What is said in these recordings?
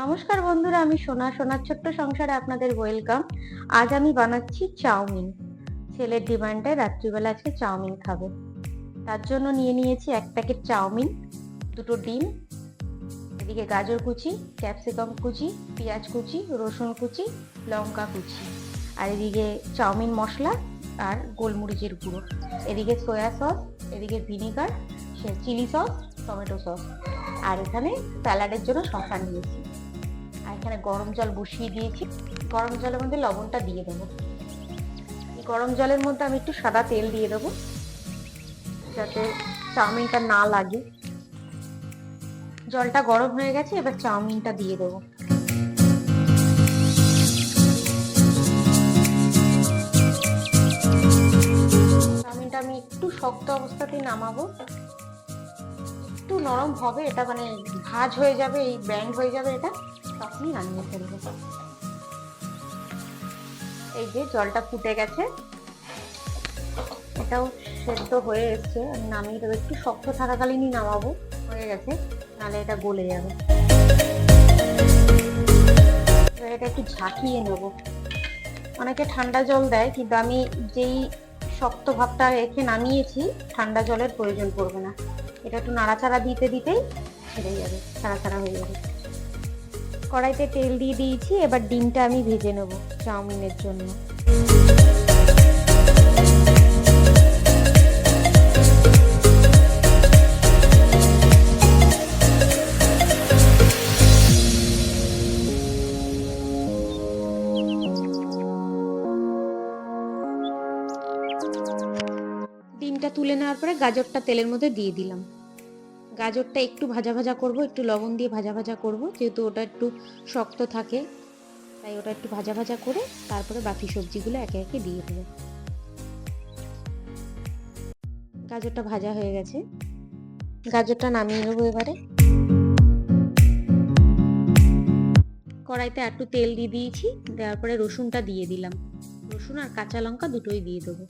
নমস্কার বন্ধুরা, আমি সোনা, সোনার ছোট্ট সংসারে আপনাদের ওয়েলকাম আজ আমি বানাচ্ছি চাউমিন। ছেলের ডিমান্ডে রাত্রিবেলা আজকে চাউমিন খাবে। তার জন্য নিয়ে নিয়েছি এক প্যাকেট চাউমিন, দুটো ডিম, এদিকে গাজর কুচি, ক্যাপসিকাম কুচি, পেঁয়াজ কুচি, রসুন কুচি, লঙ্কা কুচি। আর এদিকে চাউমিন মশলা আর গোলমরিচের গুঁড়ো। এদিকে সয়া সস এদিকে vinegar chilli sauce tomato sauce আর এখানে স্যালাডের জন্য শসা নিয়েছি। এখানে গরম জল বসিয়ে দিয়েছি। গরম জলের মধ্যে লবণটা দিয়ে দেবো। গরম জলের মধ্যে আমি একটু সাদা তেল দিয়ে দেবো, যাতে চাউমিনটা না লাগে। জলটা গরম হয়ে গেছে, এবার চাউমিনটা দিয়ে দেবো। চাউমিনটা আমি একটু শক্ত অবস্থাতেই নামাবো। একটু নরম হবে, এটা মানে ভাজ হয়ে যাবে, এই ব্যান্ড হয়ে যাবে এটা। তখনই নামিয়ে ফেলব এই যে জলটা ফুটে গেছে। এটাও সেদ্ধ হয়ে এসছে। আমি নামিয়ে দেবো। একটু শক্ত থাকাকালীনই নামাবো। হয়ে গেছে। নাহলে এটা গলে যাবে। এটা একটু ঝাঁকিয়ে নেব। অনেকে ঠান্ডা জল দেয়, কিন্তু আমি যেই শক্ত ভাবটা রেখে নামিয়েছি, ঠান্ডা জলের প্রয়োজন পড়বে না। এটা একটু নাড়াচাড়া দিতে দিতেই ছেড়ে যাবে। ছাড়া ছাড়া হয়ে যাবে। কড়াইতে তেল দিয়ে দিয়েছি, এবার ডিমটা আমি ভেজে নেব চাউমিনের জন্য। ডিমটা তুলে নেওয়ার পরে গাজরটা তেলের মধ্যে দিয়ে দিলাম। গাজরটা একটু ভাজা ভাজা করব, একটু লবণ দিয়ে ভাজা ভাজা করব, যেহেতু ওটা একটু শক্ত থাকে, তাই ওটা একটু ভাজা ভাজা করে তারপরে বাকি সবজিগুলো একে একে দিয়ে দেবো। গাজরটা ভাজা হয়ে গেছে। গাজরটা নামিয়ে নেব এবারে। কড়াইতে একটু তেল দিয়ে দিয়েছি, দেওয়ার পরে রসুনটা দিয়ে দিলাম। রসুন আর কাঁচা লঙ্কা দুটোই দিয়ে দেবো।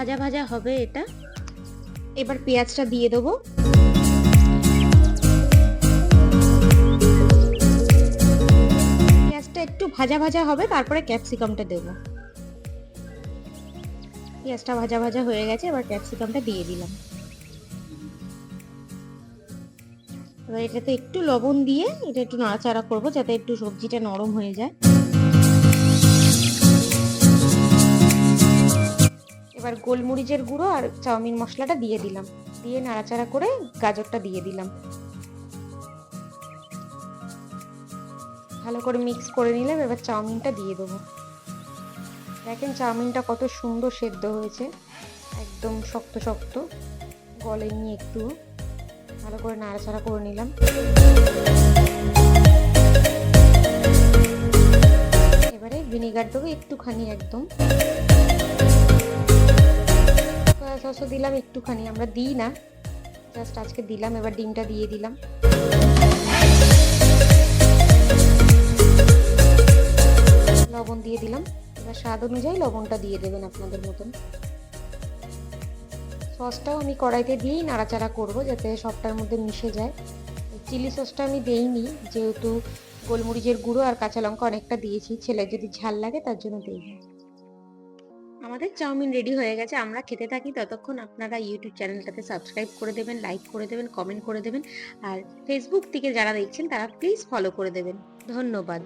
ভাজা ভাজা হবে এটা। এবার পেঁয়াজটা দিয়ে দেবো। পেঁয়াজটা একটু ভাজা ভাজা হবে, তারপরে ক্যাপসিকামটা দেব। পেঁয়াজটা ভাজা ভাজা হয়ে গেছে, এবার ক্যাপসিকামটা দিয়ে দিলাম। এবার এটাতে একটু লবণ দিয়ে এটা একটু নাড়াচাড়া করব, যাতে একটু সবজিটা নরম হয়ে যায়। এবার গোলমরিচের গুঁড়ো আর চাউমিন মশলাটা দিয়ে দিলাম। দিয়ে নাড়াচাড়া করে গাজরটা দিয়ে দিলাম। ভালো করে মিক্স করে নিলাম, এবার চাউমিনটা দিয়ে দেবো। দেখেন চাউমিনটা কত সুন্দর সেদ্ধ হয়েছে। একদম শক্ত শক্ত, গলেনি একটু। ভালো করে নাড়াচাড়া করে নিলাম। এবারে ভিনিগার দেবো একটুখানি একদম সসও দিলাম একটুখানি, আমরা দিই না। জাস্ট আজকে দিলাম, এবার ডিমটা দিয়ে দিলাম। লবণ দিয়ে দিলাম। এবার স্বাদ অনুযায়ী লবণটা দিয়ে দেবেন আপনাদের মতন। সসটাও আমি কড়াইতে দিয়েই নাড়াচাড়া করব যাতে সবটার মধ্যে মিশে যায়। চিলি সসটা আমি দেইনি, যেহেতু গোলমরিচের গুঁড়ো আর কাঁচা লঙ্কা অনেকটা দিয়েছি। ছেলে যদি ঝাল লাগে তার জন্য দিইনি। আমাদের চাউমিন রেডি হয়ে গেছে, আমরা খেতে থাকি। ততক্ষণ আপনারা ইউটিউব চ্যানেলটাতে সাবস্ক্রাইব করে দেবেন লাইক করে দেবেন কমেন্ট করে দেবেন। আর ফেসবুক থেকে যারা দেখছেন, তারা প্লিজ ফলো করে দেবেন। ধন্যবাদ।